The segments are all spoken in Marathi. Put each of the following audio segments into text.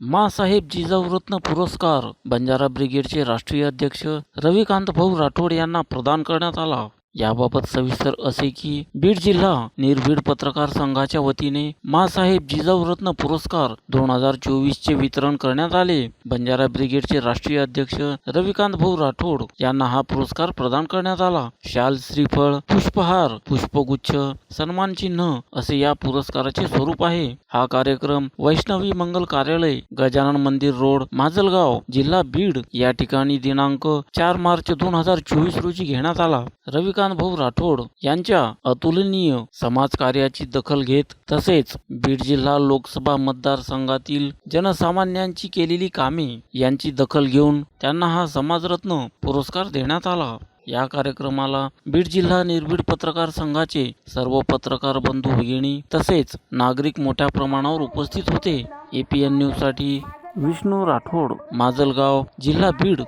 मासाहेब जिजाऊरत्न पुरस्कार बंजारा ब्रिगेडचे राष्ट्रीय अध्यक्ष रविकांत भाऊ राठोड यांना प्रदान करण्यात आला. याबाबत सविस्तर असे की बीड जिल्हा निर्भीड पत्रकार संघाच्या वतीने मासाहेब जिजाऊरत्न पुरस्कार दोन हजार चोवीस चे वितरण करण्यात आले. बंजारा ब्रिगेडचे राष्ट्रीय अध्यक्ष रविकांत भाऊ राठोड यांना हा पुरस्कार प्रदान करण्यात आला. शाल श्रीफळ पुष्पहार पुष्पगुच्छ सन्मान चिन्ह असे या पुरस्काराचे स्वरूप आहे. हा कार्यक्रम वैष्णवी मंगल कार्यालय गजानन मंदिर रोड माजलगाव जिल्हा बीड या ठिकाणी दिनांक चार मार्च दोन हजार चोवीस रोजी घेण्यात आला. रविकांत भाऊ राठोड यांच्या अतुलनीय समाजकार्याची दखल घेत तसेच बीड जिल्हा लोकसभा मतदारसंघातील जनसामान्यांची केलेली कामे यांची दखल घेऊन त्यांना हा समाजरत्न पुरस्कार देण्यात आला. या कार्यक्रमाला बीड जिल्हा निर्भीड पत्रकार संघाचे सर्व पत्रकार बंधू भगिनी तसेच नागरिक मोठ्या प्रमाणावर उपस्थित होते. एपीएन न्यूजसाठी विष्णू राठोड माजलगाव जिल्हा बीड.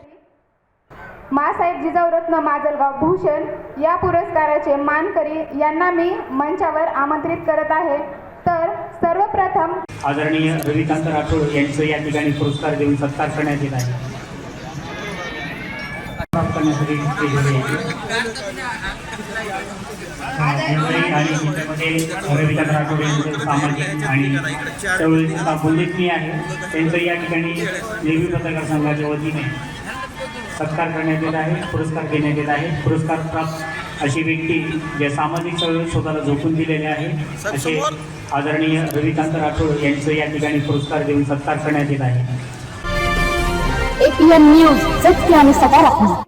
मासाहेब जिजाऊरत्न माजलगाव भूषण या पुरस्काराचे मानकरी यांना मी मंचावर आमंत्रित करत आहे. तर सर्वप्रथम आदरणीय रविकांत राठोड यांचं या ठिकाणी पुरस्कार देऊन सत्कार करण्यात येत आहे. रविकांत राठोड यांचे सामाजिक आणि चळवळीचा उल्लेखनीय आहे. त्यांचं या ठिकाणी नेहमी पत्रकार संघाच्या वतीने सत्कार करण्यात येत आहे पुरस्कार देण्यात येत आहे. पुरस्कार प्राप्त अशी व्यक्ती जे सामाजिक चळवळीत स्वतःला झोकून दिलेले आहे. असे आदरणीय रविकांत राठोड यांचं या ठिकाणी पुरस्कार देऊन सत्कार करण्यात येत आहे. एपीएन न्यूज सत्य आणि सकारात्मक